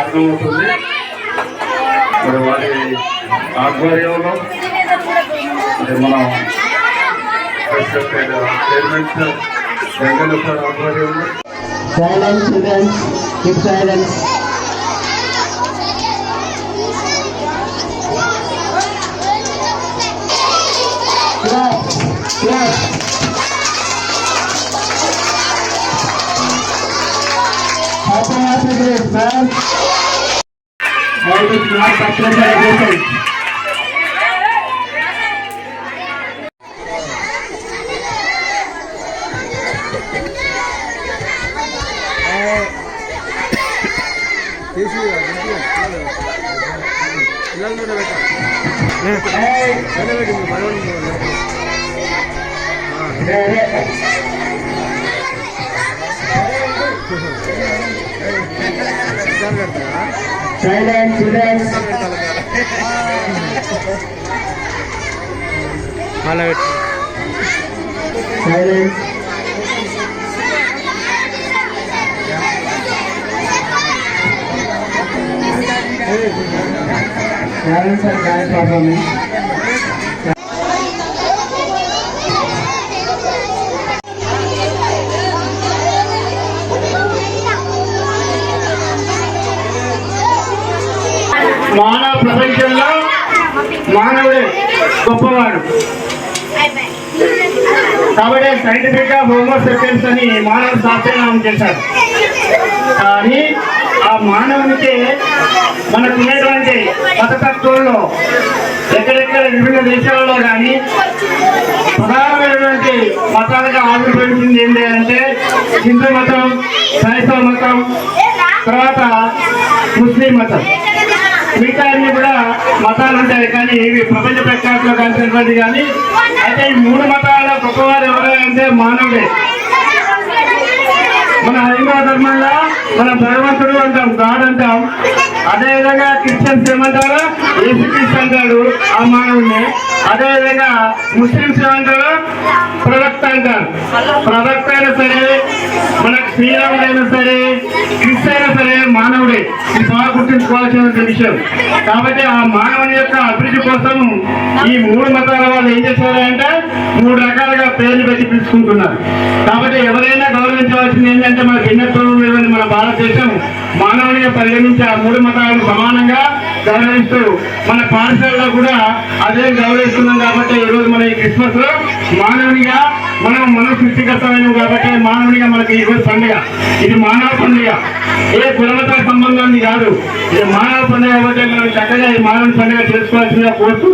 అర్థమవుతుంది. మరి వారి ఆధ్వర్యంలో మరి మనం చైర్మన్ సార్ వెంకన్న సార్ ఆధ్వర్యంలో. man. All the class actors are voted. Yeah. Hey. Silence, children. Silence. Parents are dance performing. మానవ ప్రపంచంలో మానవుడే గొప్పవాడు. కాబట్టి సైంటిఫిక్గా హోమోసెపియన్స్ అని మానవ శాస్త్రనామం చేశారు. కానీ ఆ మానవునికే మనకున్నటువంటి మతతత్వంలో ఎక్కడెక్కడ విభిన్న దేశాలలో కానీ ప్రధానమైనటువంటి మతాలుగా ఆవిర్భవించింది ఏంటి అంటే హిందూ మతం క్రైస్తవ మతం తర్వాత ముస్లిం మతం. మిగతా అన్ని కూడా మతాలు ఉంటాయి కానీ ఇవి ప్రపంచ ప్రఖ్యాతిలో కలిసినటువంటి కానీ అయితే ఈ మూడు మతాల గొప్పవారు ఎవరు అంటే మానవుడే. మన హైందవ ధర్మంలో మన భగవంతుడు అంటాం గాడ్ అంటాం. అదేవిధంగా క్రిస్టియన్స్ ఏమంటారు? యేసుక్రీస్తు అంటాడు ఆ మానవుడిని. అదేవిధంగా ముస్లింస్ ఏమంటారు? ప్రవక్త అంటారు. ప్రవక్త అయినా సరే మన శ్రీరాముడైనా సరే ఇది బాగా గుర్తుంచుకోవాల్సిన విషయం. కాబట్టి ఆ మానవుని యొక్క అభివృద్ధి కోసం ఈ మూడు మతాల వాళ్ళు ఏం చేశారు మూడు రకాలుగా పేర్లు పెట్టి పిలుచుకుంటున్నారు. కాబట్టి ఎవరైనా గౌరవించవలసింది ఏంటంటే మన భిన్నత్వం లేదని మన భారతదేశం మానవునిగా పరిగణించి ఆ మూడు మతాలను సమానంగా గౌరవిస్తూ మన పాఠశాలలో కూడా అదే గౌరవిస్తున్నాం కాబట్టి ఈరోజు మన ఈ క్రిస్మస్లో మానవునిగా మనం మన సృష్టికర్తమైన కాబట్టి మానవునిగా మనకి ఈ రోజు పండుగ. ఇది మానవ పండుగ. ఏ కులమత కాదు. ఇది మానవ పండుగ కాబట్టి మనం చక్కగా ఈ మానవ పండుగ చేసుకోవాల్సిందిగా కోరుతూ